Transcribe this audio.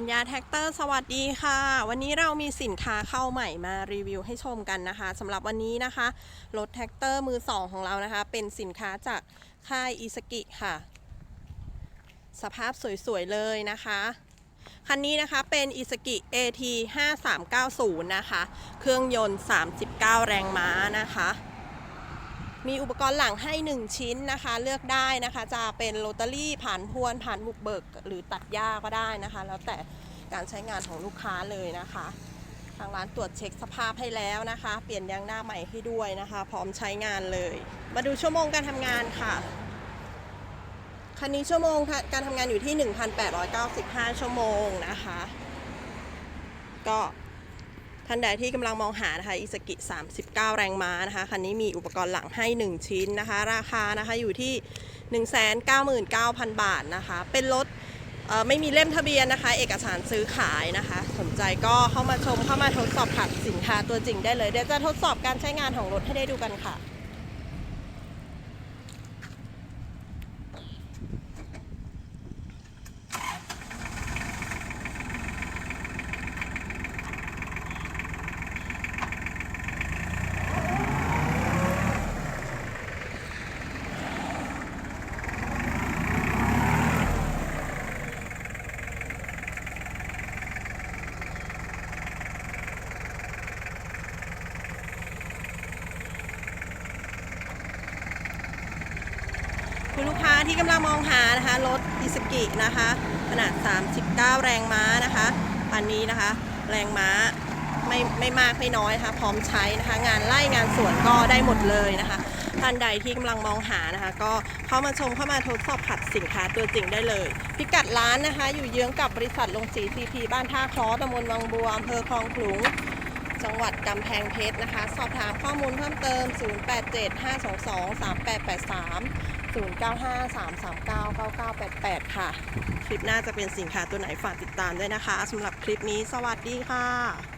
ปัญญาแท็กเตอร์สวัสดีค่ะ วันนี้เรามีสินค้าเข้าใหม่มารีวิวให้ชมกันนะคะสำหรับวันนี้นะคะรถแท็กเตอร์มือสองของเรานะคะ เป็นสินค้าจากค่ายอิสกิค่ะ สภาพสวยๆเลยนะคะ คันนี้นะคะเป็น i s u z u AT 5390 นะคะ เครื่องยนต์ 39 แรงม้านะคะ มีอุปกรณ์หลังให้ 1 ชิ้นนะคะ เลือกได้นะคะ จะเป็นโรตารี่ผ่านพวนผ่านบุกเบิก หรือตัดหญ้าก็ได้นะคะ แล้วแต่การใช้งานของลูกค้าเลยนะคะ ทางร้านตรวจเช็คสภาพให้แล้วนะคะ เปลี่ยนยางหน้าใหม่ให้ด้วยนะคะ พร้อมใช้งานเลย มาดูชั่วโมงการทำงานค่ะคันนี้ชั่วโมงการทำงานอยู่ที่ 1,895 ชั่วโมงนะคะ ก็ ท่านใดที่กำลังมองหานะคะอิสกิ 39 แรงม้านะคะคันนี้มีอุปกรณ์หลังให้ 1 ชิ้นนะคะ ราคานะคะอยู่ที่ 199,000 บาทนะคะ เป็นรถไม่มีเล่มทะเบียนนะคะ เอกสารซื้อขายนะคะ สนใจก็เข้ามาชมเข้ามาทดสอบขับสินค้าตัวจริงได้เลย เดี๋ยวจะทดสอบการใช้งานของรถให้ได้ดูกันค่ะ คุณลูกค้าที่กำลังมองหานะคะรถอิสกินะคะ ขนาด 39 แรงม้านะคะอันนี้นะคะ แรงม้าไม่ไม่มากไม่น้อยนะคะ พร้อมใช้นะคะ งานไล่งานสวนก็ได้หมดเลยนะคะท่านใดที่กำลังมองหานะคะ ก็เข้ามาชมเข้ามาทดสอบขัดสินค้าตัวจริงได้เลย พิกัดร้านนะคะ อยู่เยื้องกับบริษัทลงสีซีพีบ้านท่าคลอตำบลวังบัวอำเภอคลองขลุงจังหวัดกำแพงเพชรนะคะ สอบถามข้อมูลเพิ่มเติม 0875223883 0953399988 ค่ะ คลิปหน้าจะเป็นสินค้าตัวไหนฝากติดตามด้วยนะคะสำหรับคลิปนี้สวัสดีค่ะ